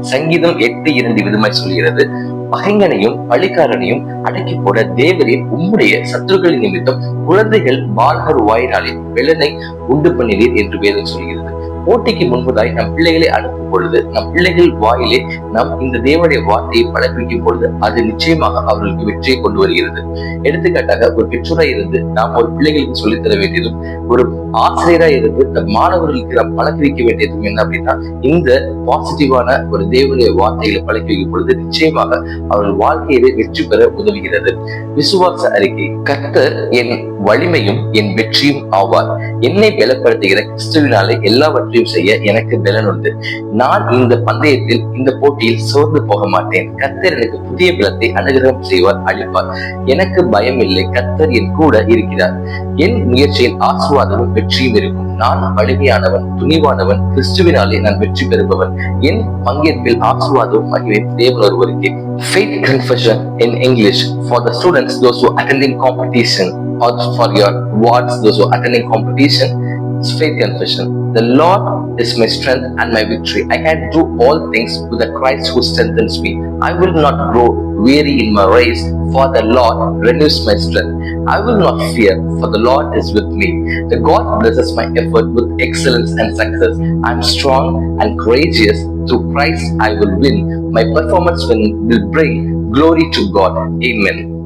சங்கீதம் எட்டு இரண்டு விதமாய் சொல்கிறது. பகைங்கனையும் பழிக்காரனையும் அடக்கி போட தேவரீர் உம்முடைய சத்துருக்களின் நிமித்தம் குழந்தைகள் பாலகர் வாயினாலே வெள்ளனை உண்டு பண்ணினீர் என்று வேதம் சொல்கிறது. போட்டிக்கு முன்பதாய் நம் பிள்ளைகளை அனுப்பும் பொழுது நம் பிள்ளைகள் வாயிலே நாம் இந்த தேவனுடைய வார்த்தையை பழப்பிக்கும் பொழுது அது நிச்சயமாக அவர்களுக்கு வெற்றியை கொண்டு வருகிறது. எடுத்துக்காட்டாக ஒரு பெற்றோரா இருந்து நாம் ஒரு பிள்ளைகளுக்கு சொல்லித்தர வேண்டியதும் ஒரு ஆசிரியராய் இருந்து நம் மாணவர்களுக்கு நாம் பழக்க வைக்க வேண்டியதும் என்ன அப்படின்னா இந்த பாசிட்டிவான ஒரு தேவனுடைய வார்த்தைகளை பழக்க வைக்கும் பொழுது நிச்சயமாக அவர்கள் வாழ்க்கையிலே வெற்றி பெற உதவுகிறது. விசுவாச அறிக்கை கர்த்தர் என் வலிமையும் என் வெற்றியும் ஆவார். என்னை பலப்படுத்துகிற கிறிஸ்துவினாலே எல்லாவற்றையும் முடிவு செய்ய எனக்கு பலன் உண்டு. நான் இந்த பந்தயத்தில் இந்த போட்டியில் சோர்ந்து போக மாட்டேன். கத்தர் எனக்கு புதிய பலத்தை அனுகிரகம் செய்வார் அளிப்பார் எனக்கு பயம் இல்லை கத்தர் என் கூட இருக்கிறார். என் முயற்சியில் ஆசுவாதமும் வெற்றியும் இருக்கும். நான் வலிமையானவன் துணிவானவன் கிறிஸ்துவினாலே நான் வெற்றி பெறுபவன். என் பங்கேற்பில் ஆசுவாதமும் மகிழ்வை தேவன் ஒருவருக்கே. Faith confession in English for the students those who are attending competition. Or for your wards those who are attending competition faith confession. The Lord is my strength and my victory. I can do all things with the Christ who strengthens me. I will not grow weary in my race for the Lord renews my strength. I will not fear for the Lord is with me. The God blesses my effort with excellence and success. I'm strong and courageous. Through Christ I will win. My performance will bring glory to God. Amen.